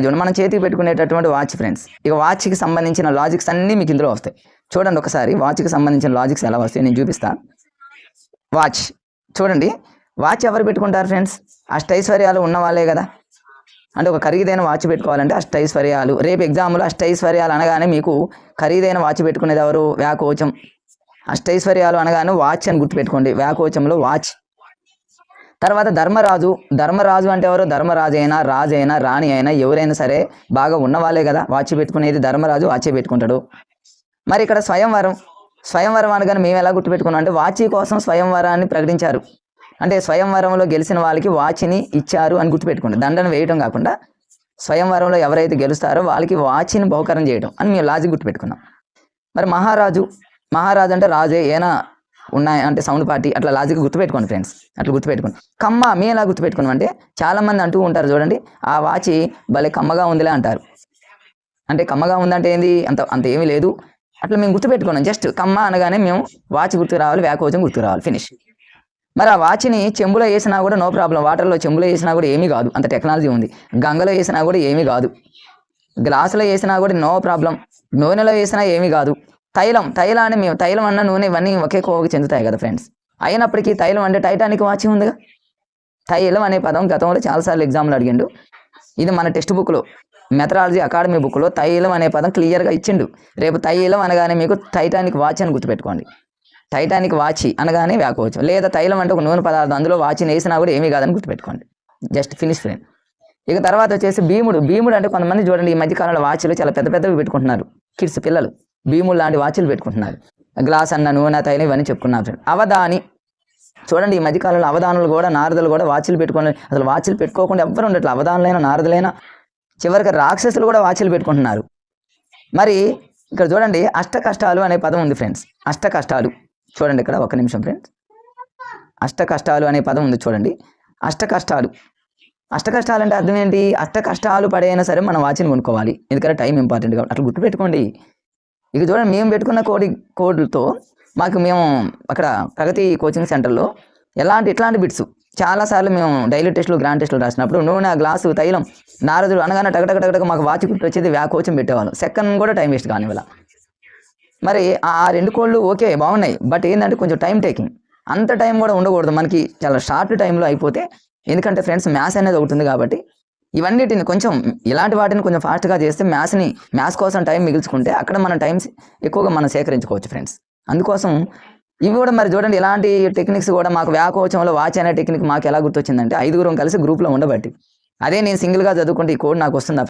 చూడండి మనం చేతికి పెట్టుకునేటటువంటి వాచ్ ఫ్రెండ్స్ ఇక వాచ్కి సంబంధించిన లాజిక్స్ అన్నీ మీకు ఇందులో వస్తాయి. చూడండి ఒకసారి వాచ్కి సంబంధించిన లాజిక్స్ ఎలా వస్తాయి నేను చూపిస్తా. వాచ్ చూడండి వాచ్ ఎవరు పెట్టుకుంటారు ఫ్రెండ్స్ అష్టైశ్వర్యాలు ఉన్నవాళ్ళే కదా. అంటే ఒక ఖరీదైన వాచ్ పెట్టుకోవాలంటే అష్టైశ్వర్యాలు. రేపు ఎగ్జామ్లో అష్టైశ్వర్యాలు అనగానే మీకు ఖరీదైన వాచ్ పెట్టుకునేది ఎవరు? వ్యాకోచం. అష్టైశ్వర్యాలు అనగానే వాచ్ అని గుర్తుపెట్టుకోండి. వ్యాకోచంలో వాచ్ తర్వాత ధర్మరాజు. ధర్మరాజు అంటే ఎవరు? ధర్మరాజు అయినా రాజు అయినా రాణి అయినా ఎవరైనా సరే బాగా ఉన్నవాళ్ళే కదా. వాచ్ పెట్టుకునేది ధర్మరాజు వాచ్ పెట్టుకుంటాడు. మరి ఇక్కడ స్వయంవరం. స్వయంవరం అనగానే మేము ఎలా గుర్తుపెట్టుకున్నాం అంటే వాచి కోసం స్వయంవరాన్ని ప్రకటించారు. అంటే స్వయంవరంలో గెలిచిన వాళ్ళకి వాచిని ఇచ్చారు అని గుర్తుపెట్టుకోండి దండను వేయడం కాకుండా స్వయంవరంలో ఎవరైతే గెలుస్తారో వాళ్ళకి వాచిని బహుకరం చేయడం అని మేము లాజిక్ గుర్తుపెట్టుకున్నాం మరి మహారాజు. మహారాజు అంటే రాజే. ఏనా? ఉన్నాయి అంటే సౌండ్ పార్టీ అట్లా లాజిక్ గుర్తుపెట్టుకోండి ఫ్రెండ్స్. అట్లా గుర్తుపెట్టుకోండి. కమ్మ మేము ఎలా గుర్తుపెట్టుకున్నాం అంటే చాలామంది అంటూ ఉంటారు చూడండి ఆ వాచి భలే కమ్మగా ఉందిలే అంటారు. అంటే కమ్మగా ఉందంటే ఏంది? అంత అంత ఏమీ లేదు. అట్లా మేము గుర్తుపెట్టుకున్నాం. జస్ట్ కమ్మ అనగానే మేము వాచ్ గుర్తు రావాలి వ్యాకోచం గుర్తు రావాలి ఫినిష్. మరి ఆ వాచ్ని చెంబులో వేసినా కూడా నో ప్రాబ్లం. వాటర్లో చెంబులో వేసినా కూడా ఏమీ కాదు. అంత టెక్నాలజీ ఉంది. గంగలో వేసినా కూడా ఏమీ కాదు. గ్లాసులో వేసినా కూడా నో ప్రాబ్లం. నూనెలో వేసినా ఏమీ కాదు. తైలం తైలాన్ని మేము తైలం అన్న నూనె ఇవన్నీ ఒకే కోవకి చెందుతాయి కదా ఫ్రెండ్స్ అయినప్పటికీ తైలం అంటే టైటానిక్ వాచి ఉందిగా? తైలం అనే పదం గతంలో చాలాసార్లు ఎగ్జామ్లు అడిగిండు. ఇది మన టెక్స్ట్ బుక్లో మెథడాలజీ అకాడమీ బుక్లో తైలం అనే పదం క్లియర్గా ఇచ్చిండు. రేపు తైలం అనగానే మీకు టైటానిక్ వాచ్ అని గుర్తుపెట్టుకోండి. టైటానిక్ వాచి అనగానే వ్యాకోవచ్చు లేదా తైలం అంటే ఒక నూనె పదార్థం అందులో వాచిని వేసినా కూడా ఏమీ కాదని గుర్తుపెట్టుకోండి. జస్ట్ ఫినిష్ ఫ్రెండ్ ఇక తర్వాత వచ్చేసి భీముడు. భీముడు అంటే కొంతమంది చూడండి ఈ మధ్య కాలంలో వాచ్లు చాలా పెద్ద పెద్దవి పెట్టుకుంటున్నారు. కిడ్స్ పిల్లలు. భీములు లాంటి వాచ్లు పెట్టుకుంటున్నారు. గ్లాస్ అన్న నూనె తైలం ఇవన్నీ చెప్పుకున్నారు ఫ్రెండ్ అవధాని. చూడండి ఈ మధ్యకాలంలో అవధానులు కూడా నారదులు కూడా వాచ్లు పెట్టుకొని అసలు వాచ్లు పెట్టుకోకుండా ఎవ్వరు ఉండట్లేదు అవధానులైనా నారదులైనా చివరికి రాక్షసులు కూడా వాచ్లు పెట్టుకుంటున్నారు. మరి ఇక్కడ చూడండి అష్ట కష్టాలు అనే పదం ఉంది ఫ్రెండ్స్. అష్ట కష్టాలు. చూడండి ఇక్కడ ఒక నిమిషం ఫ్రెండ్స్. అష్ట కష్టాలు అనే పదం ఉంది చూడండి. అష్ట కష్టాలు. అష్ట కష్టాలు అంటే అర్థం ఏంటి? అష్ట కష్టాలు పడైనా సరే మనం వాచ్ని కొనుక్కోవాలి. ఎందుకంటే టైం ఇంపార్టెంట్ కాబట్టి. అట్లా గుర్తుపెట్టుకోండి. ఇక చూడండి మేము పెట్టుకున్న కోడి కోడ్లతో మాకు మేము అక్కడ ప్రగతి కోచింగ్ సెంటర్లో ఎలాంటి ఇట్లాంటి బిట్స్ చాలాసార్లు మేము డైలీ టెస్టులు గ్రాండ్ టెస్టులు రాసినప్పుడు నూనె గ్లాసు తైలం నారదుడు అనగానే టగటగ టగటగ మాకు వాచి గుర్తు వచ్చేది వ్యా కోచం పెట్టేవాళ్ళం. సెకండ్ కూడా టైం వేస్ట్ కానీ వల్ల మరి ఆ ఆ రెండు కోళ్ళు ఓకే బాగున్నాయి. బట్ ఏంటంటే కొంచెం టైం టేకింగ్ అంత టైం కూడా ఉండకూడదు. మనకి చాలా షార్ట్ టైంలో అయిపోతే ఎందుకంటే ఫ్రెండ్స్ మ్యాథ్స్ అనేది ఒకటి ఉంది కాబట్టి ఇవన్నిటిని కొంచెం ఇలాంటి వాటిని కొంచెం ఫాస్ట్గా చేస్తే మ్యాథ్స్ని మ్యాథ్స్ కోసం టైం మిగిల్చుకుంటే అక్కడ మనం టైం ఎక్కువగా మనం సేకరించుకోవచ్చు ఫ్రెండ్స్. అందుకోసం ఇవి కూడా మరి చూడండి ఇలాంటి టెక్నిక్స్ కూడా మాకు వ్యాకోచంలో వాచ్ అనే టెక్నిక్ మాకు ఎలా గుర్తొచ్చిందంటే ఐదుగురం కలిసి గ్రూప్లో ఉండబట్టి. అదే నేను సింగిల్గా చదువుకుంటే ఈ కోడ్ నాకు వస్తుంది